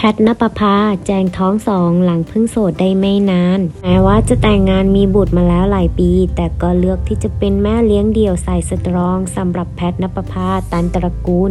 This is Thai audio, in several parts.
แพทนปภาแจงท้องสองหลังเพิ่งโสดได้ไม่นาน แม้ว่าจะแต่งงานมีบุตรมาแล้วหลายปี แต่ก็เลือกที่จะเป็นแม่เลี้ยงเดี่ยวสายสตรองสำหรับแพทนปภาตันตระกูล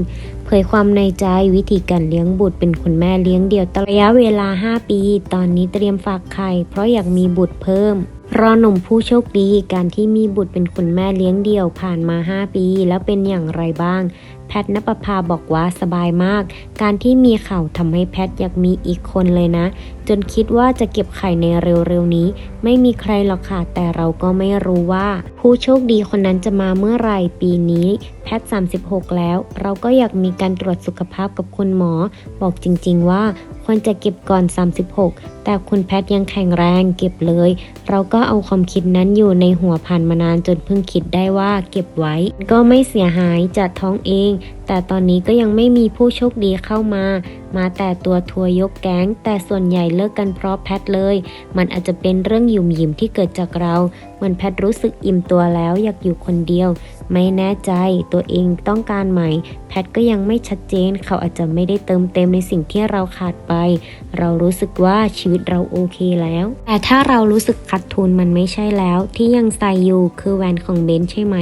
เผยความในใจวิธีการเลี้ยงบุตรเป็นคุณแม่เลี้ยงเดี่ยวตลอดระยะเวลา 5 ปี ตอนนี้เตรียมฝากไข่เพราะอยากมีบุตรเพิ่มรอหนุ่มผู้โชคดีการที่มีบุตรเป็นคุณแม่เลี้ยงเดี่ยวผ่านมา 5 ปี แล้วเป็นอย่างไรบ้าง แพทนปภาบอกว่าสบายมาก การที่มีเข่าทำให้แพทอยากมีอีกคนเลยนะ จนคิดว่าจะเก็บไข่ในเร็วๆนี้ ไม่มีใครหรอกค่ะ แต่เราก็ไม่รู้ว่า ผู้โชคดีคนนั้นจะมาเมื่อไหร่ปีนี้ แพท 36 แล้ว เราก็อยากมีการตรวจสุขภาพกับคุณหมอ บอกจริง ๆ ว่าควรจะเก็บก่อน 36 แต่คุณแพทย์ยังแข็งแรงเก็บเลย เราก็เอาความคิดนั้นอยู่ในหัวผ่านมานานจนเพิ่งคิดได้ว่าเก็บไว้ ก็ไม่เสียหายจัดท้องเอง แต่ตอนนี้ก็ยังไม่มีผู้โชคดีเข้ามามาแต่ตัวทัวร์ยกแก๊ง แต่ส่วนใหญ่เลิกกันเพราะแพทเลย มันอาจจะเป็นเรื่องหยุ่มหยิมที่เกิดจากเราเหมือนแพทรู้สึกอิ่มตัวแล้วอยากอยู่คนเดียว ไม่แน่ใจตัวเองต้องการไหมแพทก็ยังไม่ชัดเจน เขาอาจจะไม่ได้เติมเต็มในสิ่งที่เราขาดไป เรารู้สึกว่าชีวิตเราโอเคแล้ว แต่ถ้าเรารู้สึกขาดทุนมันไม่ใช่แล้ว ที่ยังใส่อยู่คือแหวนของเบนใช่ไหม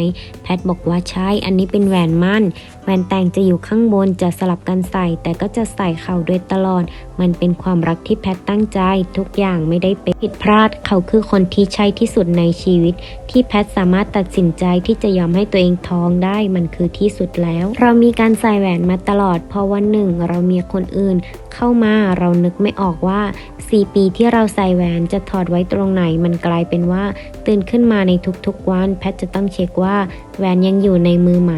แพทบอกว่าใช่ อันนี้เป็นแหวนมั่น แหวนแต่งจะอยู่ข้างบนจะสลับกันใส่ แต่ก็จะใส่เขาด้วยตลอด มันเป็นความรักที่แพทตั้งใจ ทุกอย่างไม่ได้เป็นผิดพลาด เขาคือคนที่ใช่ที่สุดในชีวิต ที่แพทสามารถตัดสินใจที่จะยอมให้ตัวเองท้องได้มันคือที่สุดแล้ว เรามีการใส่แหวนมาตลอดพราะวันหนึ่งเรามีคนอื่น เข้ามาเรานึกไม่ออกว่า 4 ปีที่เราใส่แหวนจะถอดไว้ตรงไหนมันกลายเป็นว่า ตื่นขึ้นมาในทุกๆวัน แพทจะต้องเช็คว่าแหวนยังอยู่ในมือไหม